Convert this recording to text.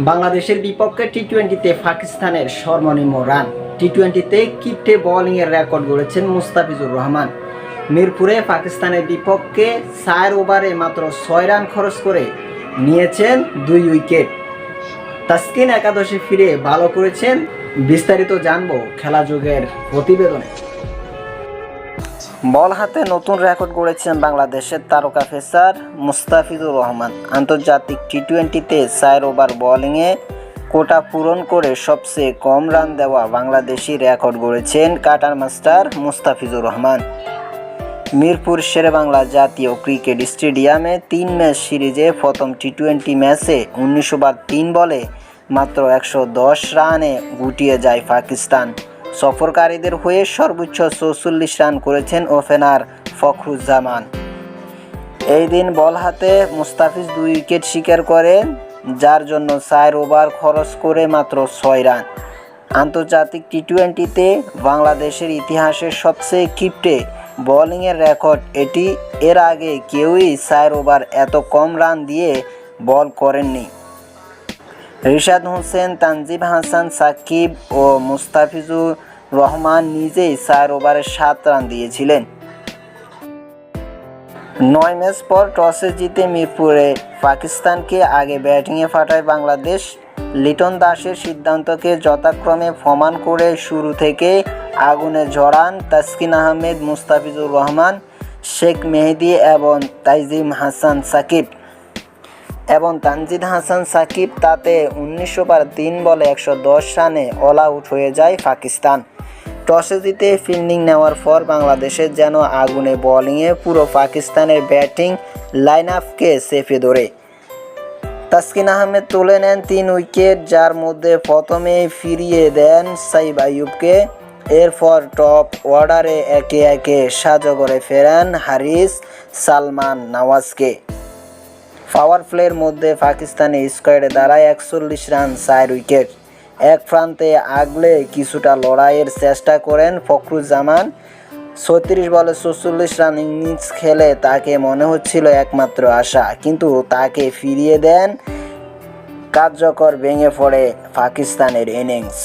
বাংলাদেশের বিপক্ষে টি টোয়েন্টিতে পাকিস্তানের সর্বনিম্ন রান। টি টোয়েন্টিতে কিপটে বোলিংয়ের রেকর্ড গড়েছেন মুস্তাফিজুর রহমান। মিরপুরে পাকিস্তানের বিপক্ষে চার ওভারে মাত্র ছয় রান খরচ করে নিয়েছেন দুই উইকেট। তাস্কিন একাদশে ফিরে ভালো করেছেন, বিস্তারিত জানব খেলা যুগের প্রতিবেদনে। বল হাতে নতুন রেকর্ড গড়েছেন বাংলাদেশের তারকা ফেসার মুস্তাফিজুর রহমান। আন্তর্জাতিক টি টোয়েন্টিতে চার ওভার বোলিংয়ে কোটা পূরণ করে সবচেয়ে কম রান দেওয়া বাংলাদেশি রেকর্ড গড়েছেন কাটার মাস্টার মুস্তাফিজুর রহমান। মিরপুর শেরেবাংলা জাতীয় ক্রিকেট স্টেডিয়ামে তিন ম্যাচ সিরিজে প্রথম টি টোয়েন্টি ম্যাচে উনিশশো বার তিন বলে মাত্র একশো দশ রানে গুটিয়ে যায় পাকিস্তান। সফরকারীদের হয়ে সর্বোচ্চ চৌচল্লিশ রান করেছেন ওপেনার ফখরুজ্জামান। এই দিন বল হাতে মুস্তাফিজ দুই উইকেট শিকার করেন, যার জন্য চার ওভার খরচ করে মাত্র ছয় রান। আন্তর্জাতিক টি টোয়েন্টিতে বাংলাদেশের ইতিহাসের সবচেয়ে কিপটে বোলিংয়ের রেকর্ড এটি। এর আগে কেউই চার ওভার এত কম রান দিয়ে বল করেননি। রিশাদ হোসেন, তানজিব হাসান, সাকিব ও মুস্তাফিজুর রহমান নিজেই চার ওভারে সাত রান দিয়েছিলেন। নয় ম্যাচ পর টসে জিতে মিরপুরে পাকিস্তানকে আগে ব্যাটিংয়ে পাঠায় বাংলাদেশ। লিটন দাসের সিদ্ধান্তকে যথাক্রমে প্রমাণ করে শুরু থেকে আগুনে জড়ান তাসকিন আহমেদ, মুস্তাফিজুর রহমান, শেখ মেহেদি এবং তাইজিম হাসান, সাকিব। এবং তানজিদ হাসান সাকিব তাতে উনিশশো তিন বলে একশো দশ রানে অল আউট হয়ে যায় পাকিস্তান। টসে জিতে ফিল্ডিং নেওয়ার পর বাংলাদেশের যেন আগুনে বোলিংয়ে পুরো পাকিস্তানের ব্যাটিং লাইন আপকে চেপে ধরে। তাসকিন আহমেদ তুলে নেন তিন উইকেট যার মধ্যে প্রথমে ফিরিয়ে দেন সাইব আইয়ুবকে। এরপর টপ অর্ডারে একে একে সাজগরে ফেরান হারিস সালমান নওয়াজকে। পাওয়ার প্লের মধ্যে পাকিস্তানি স্কোয়াডে দাঁড়ায় একচল্লিশ রান, চার উইকেট। এক প্রান্তে আগলে কিছুটা লড়াইয়ের চেষ্টা করেন ফখরুজ্জামান। ছত্রিশ বলে চৌচল্লিশ রান ইনিংস খেলে তাকে মনে হচ্ছিল একমাত্র আশা, কিন্তু তাকে ফিরিয়ে দেন কার্যকর ভেঙে পড়ে পাকিস্তানের ইনিংস।